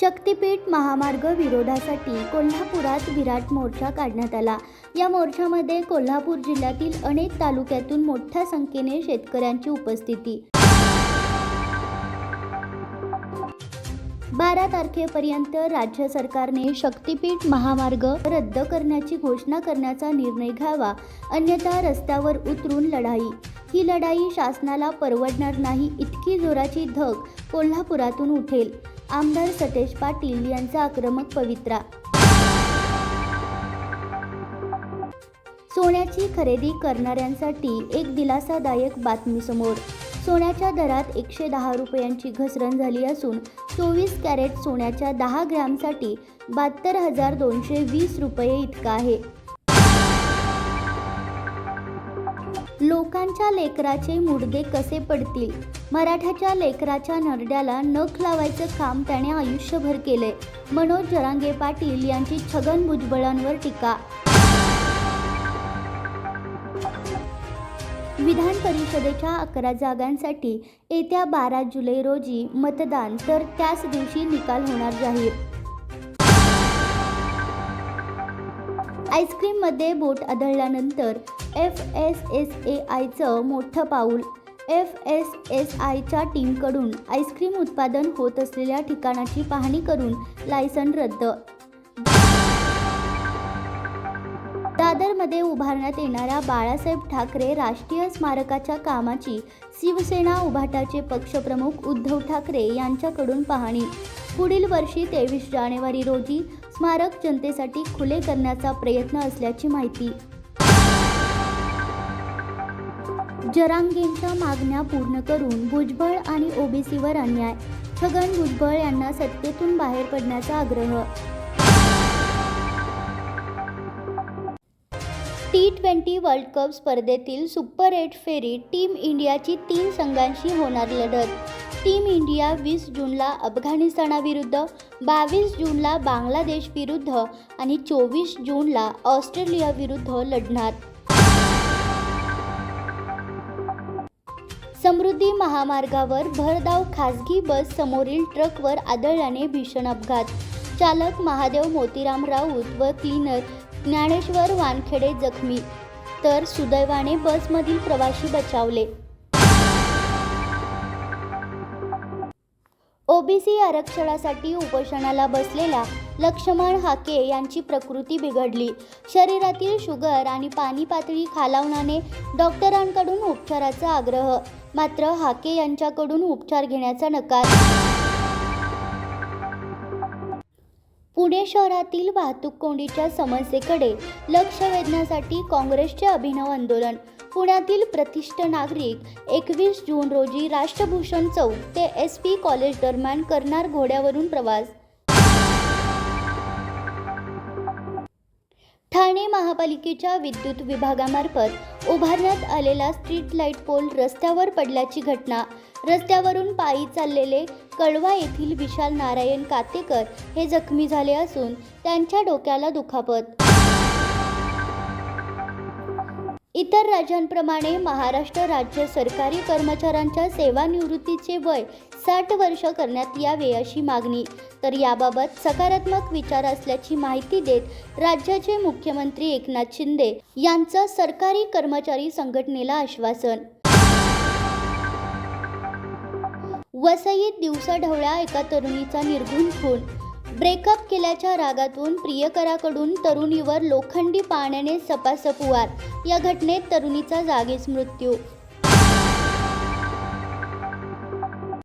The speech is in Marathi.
शक्तीपीठ महामार्ग विरोधासाठी कोल्हापुरात विराट मोर्चा काढण्यात आला. या मोर्चामध्ये कोल्हापूर जिल्ह्यातील अनेक तालुक्यातून मोठ्या संख्येने शेतकऱ्यांची उपस्थिती. बारा तारखेपर्यंत राज्य सरकारने शक्तीपीठ महामार्ग रद्द करण्याची घोषणा करण्याचा निर्णय घ्यावा अन्यथा रस्त्यावर उतरून लढाई. ही लढाई शासनाला परवडणार नाही इतकी जोराची धग कोल्हापुरातून उठेल. आमदार सतेज पाटील यांचा आक्रमक पवित्रा. सोन्याची खरेदी करणाऱ्यांसाठी एक दिलासादायक बातमी समोर. सोन्याच्या दरात एकशे दहा रुपयांची घसरण झाली असून चोवीस कॅरेट सोन्याच्या दहा ग्रॅमसाठी बहात्तर हजार दोनशे वीस रुपये इतका आहे. लोकांच्या लेकराचे मुडगे कसे पडतील? मराठाच्या लेकराच्या नरड्याला नख लावायचं काम त्याने आयुष्यभर केले मनोज जरांगे पाटील यांची छगन भुजबळांवर टीका. विधान परिषदेच्या अकरा जागांसाठी येत्या बारा जुलै रोजी मतदान तर त्याच दिवशी निकाल होणार जाहीर आईस्क्रीममध्ये बोट आदळल्यानंतर एफ एस एस ए आयचं मोठं पाऊल. एफ एस एस आयच्या टीमकडून आईस्क्रीम उत्पादन होत असलेल्या ठिकाणाची पाहणी करून लायसन रद्द. दादरमध्ये उभारण्यात येणाऱ्या बाळासाहेब ठाकरे राष्ट्रीय स्मारकाच्या कामाची शिवसेना उभाटाचे पक्षप्रमुख उद्धव ठाकरे यांच्याकडून पाहणी. पुढील वर्षी तेवीस जानेवारी रोजी स्मारक जनतेसाठी खुले करण्याचा प्रयत्न असल्याची माहिती. जरांगेंच्या मागण्या पूर्ण करून भुजबळ आणि ओबीसीवर अन्याय. छगन भुजबळ यांना सत्तेतून बाहेर पडण्याचा आग्रह. टी ट्वेंटी वर्ल्ड कप स्पर्धेतील सुपर एट फेरी टीम इंडियाची तीन संघांशी होणार लढत. टीम इंडिया वीस जूनला अफगाणिस्तानाविरुद्ध बावीस जूनला बांगलादेश विरुद्ध आणि चोवीस जूनला ऑस्ट्रेलियाविरुद्ध लढणार. समृद्धी महामार्गावर भरधाव खासगी बस समोरील ट्रकवर आदळल्याने भीषण अपघात. चालक महादेव मोतीराम राऊत व क्लीनर ज्ञानेश्वर वानखेडे जखमी तर सुदैवाने बसमधील प्रवाशी बचावले. ओबीसी आरक्षणासाठी उपोषणाला बसलेला लक्ष्मण हाके यांची प्रकृती बिघडली. शरीरातील शुगर आणि पाणी पातळी खालावण्याने डॉक्टरांकडून उपचाराचा आग्रह. मात्र हाके यांच्याकडून उपचार घेण्याचा नकार. पुणे शहरातील वाहतूक कोंडीच्या समस्येकडे लक्ष वेधण्यासाठी काँग्रेसचे अभिनव आंदोलन. पुण्यातील प्रतिष्ठ नागरिक एकवीस जून रोजी राष्ट्रभूषण चौक ते एस पी कॉलेज दरम्यान करणार घोड्यावरून प्रवास. ठाणे महापालिकेच्या विद्युत विभागामार्फत उभारण्यात आलेला स्ट्रीट लाइट पोल रस्त्यावर पडल्याची घटना. रस्त्यावरून पायी चाललेले कळवा येथील विशाल नारायण कातेकर हे जखमी झाले असून त्यांच्या डोक्याला दुखापत. इतर राज्यांप्रमाणे महाराष्ट्र राज्य सरकारी कर्मचाऱ्यांच्या सेवानिवृत्तीचे वय साठ वर्ष करण्यात यावे अशी मागणी. तर याबाबत सकारात्मक विचार असल्याची माहिती देत राज्याचे मुख्यमंत्री एकनाथ शिंदे यांचं सरकारी कर्मचारी संघटनेला आश्वासन. वसईत दिवसाढवळ्या एका तरुणीचा निर्घुण खून ब्रेकअप केल्याच्या रागातून प्रियकराकडून तरुणीवर लोखंडी पाण्याने सपासप वार. या घटनेत तरुणीचा जागीच मृत्यू.